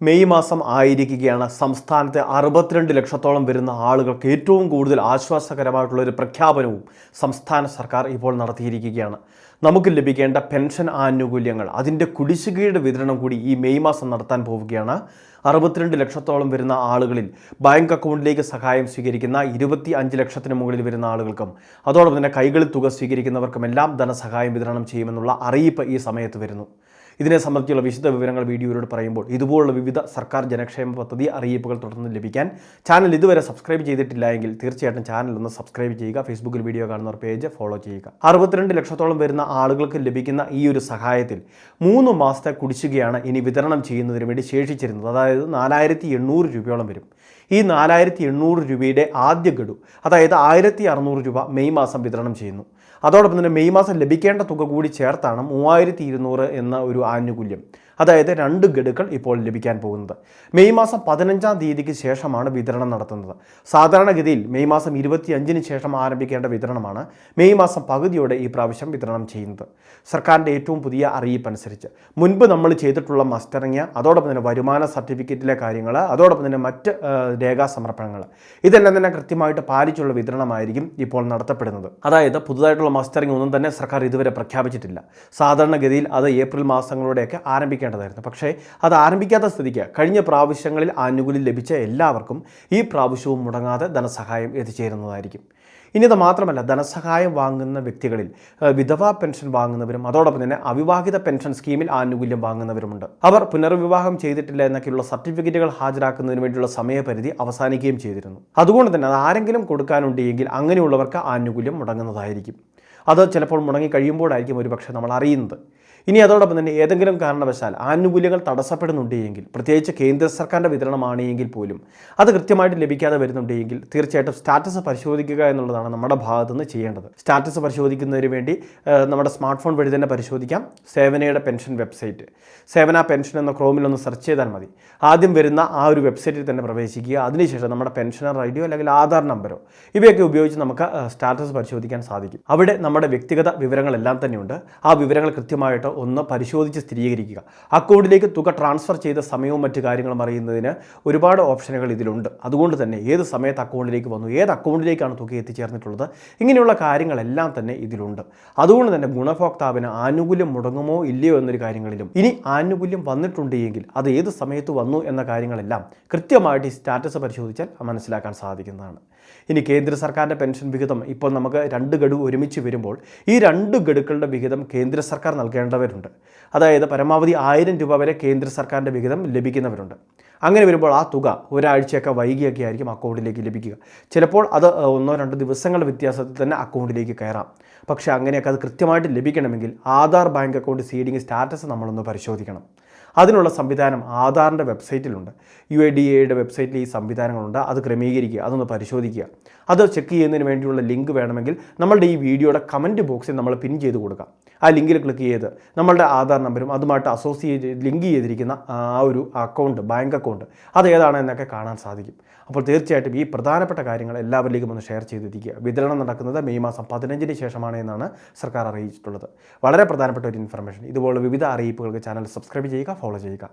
May മാസം ആയിരിക്കുകയാണ്. സംസ്ഥാനത്തെ അറുപത്തിരണ്ട് ലക്ഷത്തോളം വരുന്ന ആളുകൾക്ക് ഏറ്റവും കൂടുതൽ ആശ്വാസകരമായിട്ടുള്ള ഒരു പ്രഖ്യാപനവും സംസ്ഥാന സർക്കാർ ഇപ്പോൾ നടത്തിയിരിക്കുകയാണ്. നമുക്ക് ലഭിക്കേണ്ട പെൻഷൻ ആനുകൂല്യങ്ങൾ അതിന്റെ കുടിശ്ശികയുടെ വിതരണം കൂടി ഈ മെയ് മാസം നടത്താൻ പോവുകയാണ്. അറുപത്തിരണ്ട് ലക്ഷത്തോളം വരുന്ന ആളുകളിൽ ബാങ്ക് അക്കൗണ്ടിലേക്ക് സഹായം സ്വീകരിക്കുന്ന ഇരുപത്തി അഞ്ച് ലക്ഷത്തിന് മുകളിൽ വരുന്ന ആളുകൾക്കും അതോടൊപ്പം തന്നെ കൈകളിൽ തുക സ്വീകരിക്കുന്നവർക്കുമെല്ലാം ധനസഹായം വിതരണം ചെയ്യുമെന്നുള്ള അറിയിപ്പ് ഈ സമയത്ത് വരുന്നു. ഇതിനെ സംബന്ധിച്ചുള്ള വിശദ വിവരങ്ങൾ വീഡിയോയിലൂടെ പറയുമ്പോൾ ഇതുപോലുള്ള വിവിധ സർക്കാർ ജനക്ഷേമ പദ്ധതി അറിയിപ്പുകൾ തുടർന്ന് ലഭിക്കാൻ ചാനൽ ഇതുവരെ സബ്സ്ക്രൈബ് ചെയ്തിട്ടില്ല എങ്കിൽ തീർച്ചയായിട്ടും ചാനൽ ഒന്ന് സബ്സ്ക്രൈബ് ചെയ്യുക ഫേസ്ബുക്കിൽ വീഡിയോ കാണുന്നവർ പേജ് ഫോളോ ചെയ്യുക. അറുപത്തിരണ്ട് ലക്ഷത്തോളം വരുന്ന ആളുകൾക്ക് ലഭിക്കുന്ന ഈ ഒരു സഹായത്തിൽ മൂന്ന് മാസത്തെ കുടിശ്ശികയാണ് ഇനി വിതരണം ചെയ്യുന്നതിന് വേണ്ടി ശേഷിച്ചിരുന്നത്. അതായത് നാലായിരത്തി രൂപയോളം വരും. ഈ നാലായിരത്തി എണ്ണൂറ് രൂപയുടെ ആദ്യ ഗഡു അതായത് ആയിരത്തി അറുന്നൂറ് രൂപ മെയ് മാസം വിതരണം ചെയ്യുന്നു. അതോടൊപ്പം തന്നെ മെയ് മാസം ലഭിക്കേണ്ട തുക കൂടി ചേർത്താണ് മൂവായിരത്തി ഇരുന്നൂറ് എന്ന ഒരു ആനുകൂല്യം. അതായത് രണ്ട് ഗഡുക്കൾ ഇപ്പോൾ ലഭിക്കാൻ പോകുന്നത്. മെയ് മാസം പതിനഞ്ചാം തീയതിക്ക് ശേഷമാണ് വിതരണം നടത്തുന്നത്. സാധാരണഗതിയിൽ മെയ് മാസം ഇരുപത്തി അഞ്ചിന് ശേഷം ആരംഭിക്കേണ്ട വിതരണമാണ് മെയ് മാസം പകുതിയോടെ ഈ പ്രാവശ്യം വിതരണം ചെയ്യുന്നത്. സർക്കാരിന്റെ ഏറ്റവും പുതിയ അറിയിപ്പ് അനുസരിച്ച്. മുൻപ് നമ്മൾ ചെയ്തിട്ടുള്ള മസ്റ്ററിങ് അതോടൊപ്പം തന്നെ വരുമാന സർട്ടിഫിക്കറ്റിലെ കാര്യങ്ങൾ അതോടൊപ്പം തന്നെ മറ്റ് രേഖാ സമർപ്പണങ്ങൾ. ഇതെല്ലാം തന്നെ കൃത്യമായിട്ട് പാലിച്ചുള്ള വിതരണമായിരിക്കും ഇപ്പോൾ നടത്തപ്പെടുന്നത്. അതായത് പുതുതായിട്ടുള്ള മസ്റ്ററിങ് ഒന്നും തന്നെ സർക്കാർ ഇതുവരെ പ്രഖ്യാപിച്ചിട്ടില്ല. സാധാരണഗതിയിൽ അത് ഏപ്രിൽ മാസങ്ങളോടെയൊക്കെ ആരംഭിക്കേണ്ടതായിരുന്നു. പക്ഷേ അത് ആരംഭിക്കാത്ത സ്ഥിതിക്ക് കഴിഞ്ഞ പ്രാവശ്യങ്ങളിൽ ആനുകൂല്യം ലഭിച്ച എല്ലാവർക്കും ഈ പ്രാവശ്യവും മുടങ്ങാതെ ധനസഹായം എത്തിച്ചേരുന്നതായിരിക്കും. ഇനി ഇത് മാത്രമല്ല ധനസഹായം വാങ്ങുന്ന വ്യക്തികളിൽ വിധവാ പെൻഷൻ വാങ്ങുന്നവരും അതോടൊപ്പം തന്നെ അവിവാഹിത പെൻഷൻ സ്കീമിൽ ആനുകൂല്യം വാങ്ങുന്നവരുമുണ്ട്. അവർ പുനർവിവാഹം ചെയ്തിട്ടില്ല എന്നൊക്കെയുള്ള സർട്ടിഫിക്കറ്റുകൾ ഹാജരാക്കുന്നതിന് വേണ്ടിയുള്ള സമയപരിധി അവസാനിക്കുകയും ചെയ്തിരുന്നു. അതുകൊണ്ട് തന്നെ അത് ആരെങ്കിലും കൊടുക്കാനുണ്ടെങ്കിൽ അങ്ങനെയുള്ളവർക്ക് ആനുകൂല്യം മുടങ്ങുന്നതായിരിക്കും. അത് ചിലപ്പോൾ മുടങ്ങി കഴിയുമ്പോഴായിരിക്കും ഒരുപക്ഷെ നമ്മൾ അറിയുന്നത്. ഇനി അതോടൊപ്പം തന്നെ ഏതെങ്കിലും കാരണവശാൽ ആനുകൂല്യങ്ങൾ തടസ്സപ്പെടുന്നുണ്ട് എങ്കിൽ പ്രത്യേകിച്ച് കേന്ദ്ര സർക്കാരിന്റെ വിതരണമാണ് എങ്കിൽ പോലും അത് കൃത്യമായിട്ട് ലഭിക്കാതെ വരുന്നുണ്ടെങ്കിൽ തീർച്ചയായിട്ടും സ്റ്റാറ്റസ് പരിശോധിക്കുക എന്നുള്ളതാണ് നമ്മുടെ ഭാഗത്തു നിന്ന് ചെയ്യേണ്ടത്. സ്റ്റാറ്റസ് പരിശോധിക്കുന്നതിന് വേണ്ടി നമ്മുടെ സ്മാർട്ട് ഫോൺ വഴി തന്നെ പരിശോധിക്കാം. സേവനയുടെ പെൻഷൻ വെബ്സൈറ്റ്. സേവന പെൻഷൻ എന്ന ക്രോമിൽ ഒന്ന് സെർച്ച് ചെയ്താൽ മതി. ആദ്യം വരുന്ന ആ ഒരു വെബ്സൈറ്റിൽ തന്നെ പ്രവേശിക്കുക. അതിനുശേഷം നമ്മുടെ പെൻഷനർ ഐ ഡിയോ അല്ലെങ്കിൽ ആധാർ നമ്പറോ ഇവയൊക്കെ ഉപയോഗിച്ച് നമുക്ക് സ്റ്റാറ്റസ് പരിശോധിക്കാൻ സാധിക്കും. അവിടെ നമ്മുടെ വ്യക്തിഗത വിവരങ്ങളെല്ലാം തന്നെയുണ്ട്. ആ വിവരങ്ങൾ കൃത്യമായിട്ട് ഒന്ന് പരിശോധിച്ച് സ്ഥിരീകരിക്കുക. അക്കൗണ്ടിലേക്ക് തുക ട്രാൻസ്ഫർ ചെയ്ത സമയവും മറ്റു കാര്യങ്ങളും അറിയുന്നതിന് ഒരുപാട് ഓപ്ഷനുകൾ ഇതിലുണ്ട്. അതുകൊണ്ട് തന്നെ ഏത് സമയത്ത് അക്കൗണ്ടിലേക്ക് വന്നു ഏത് അക്കൗണ്ടിലേക്കാണ് തുക എത്തിച്ചേർന്നിട്ടുള്ളത് ഇങ്ങനെയുള്ള കാര്യങ്ങളെല്ലാം തന്നെ ഇതിലുണ്ട്. അതുകൊണ്ട് തന്നെ ഗുണഭോക്താവിന് ആനുകൂല്യം മുടങ്ങുമോ ഇല്ലയോ എന്നൊരു കാര്യങ്ങളിലും ഇനി ആനുകൂല്യം വന്നിട്ടുണ്ട് എങ്കിൽ അത് ഏത് സമയത്ത് വന്നു എന്ന കാര്യങ്ങളെല്ലാം കൃത്യമായിട്ട് ഈ സ്റ്റാറ്റസ് പരിശോധിച്ചാൽ മനസ്സിലാക്കാൻ സാധിക്കുന്നതാണ്. ഇനി കേന്ദ്ര സർക്കാരിന്റെ പെൻഷൻ വിഹിതം ഇപ്പോൾ നമുക്ക് രണ്ട് ഗഡു ഒരുമിച്ച് വരുമ്പോൾ ഈ രണ്ട് ഗഡുക്കളുടെ വിഹിതം കേന്ദ്ര സർക്കാർ നൽകേണ്ടവരുണ്ട് അതായത് പരമാവധി ആയിരം രൂപ വരെ കേന്ദ്ര സർക്കാരിന്റെ വിഹിതം ലഭിക്കുന്നവരുണ്ട്. അങ്ങനെ വരുമ്പോൾ ആ തുക ഒരാഴ്ചയൊക്കെ വൈകിയൊക്കെ ആയിരിക്കും അക്കൗണ്ടിലേക്ക് ലഭിക്കുക. ചിലപ്പോൾ അത് ഒന്നോ രണ്ടോ ദിവസങ്ങളുടെ വ്യത്യാസത്തിൽ തന്നെ അക്കൗണ്ടിലേക്ക് കയറാം. പക്ഷേ അങ്ങനെയൊക്കെ അത് കൃത്യമായിട്ട് ലഭിക്കണമെങ്കിൽ Aadhaar bank account seeding status നമ്മളൊന്ന് പരിശോധിക്കണം. അതിനുള്ള സംവിധാനം ആധാറിന്റെ വെബ്സൈറ്റിലുണ്ട്. യു എ ഡി എയുടെ വെബ്സൈറ്റിൽ ഈ സംവിധാനങ്ങളുണ്ട്. അത് ക്രമീകരിക്കുക അതൊന്ന് പരിശോധിക്കുക. അത് ചെക്ക് ചെയ്യുന്നതിന് വേണ്ടിയുള്ള ലിങ്ക് വേണമെങ്കിൽ നമ്മളുടെ ഈ വീഡിയോയുടെ കമന്റ് ബോക്സിൽ നമ്മൾ പിൻ ചെയ്ത് കൊടുക്കാം. ആ ലിങ്കിൽ ക്ലിക്ക് ചെയ്ത് നമ്മളുടെ ആധാർ നമ്പരും അതുമായിട്ട് അസോസിയേറ്റ് ലിങ്ക് ചെയ്തിരിക്കുന്ന ആ ഒരു അക്കൗണ്ട് ബാങ്ക് അക്കൗണ്ട് അത് ഏതാണ് എന്നൊക്കെ കാണാൻ സാധിക്കും. അപ്പോൾ തീർച്ചയായിട്ടും ഈ പ്രധാനപ്പെട്ട കാര്യങ്ങൾ എല്ലാവരിലേക്കും ഒന്ന് ഷെയർ ചെയ്തെത്തിക്കുക വിതരണം നടക്കുന്നത് മെയ് മാസം പതിനഞ്ചിന് ശേഷമാണ് എന്നാണ് സർക്കാർ അറിയിച്ചിട്ടുള്ളത്. വളരെ പ്രധാനപ്പെട്ട ഒരു ഇൻഫർമേഷൻ. ഇതുപോലുള്ള വിവിധ അറിയിപ്പുകൾക്ക് ചാനൽ സബ്സ്ക്രൈബ് ചെയ്യുക ഫോളോ ചെയ്യുക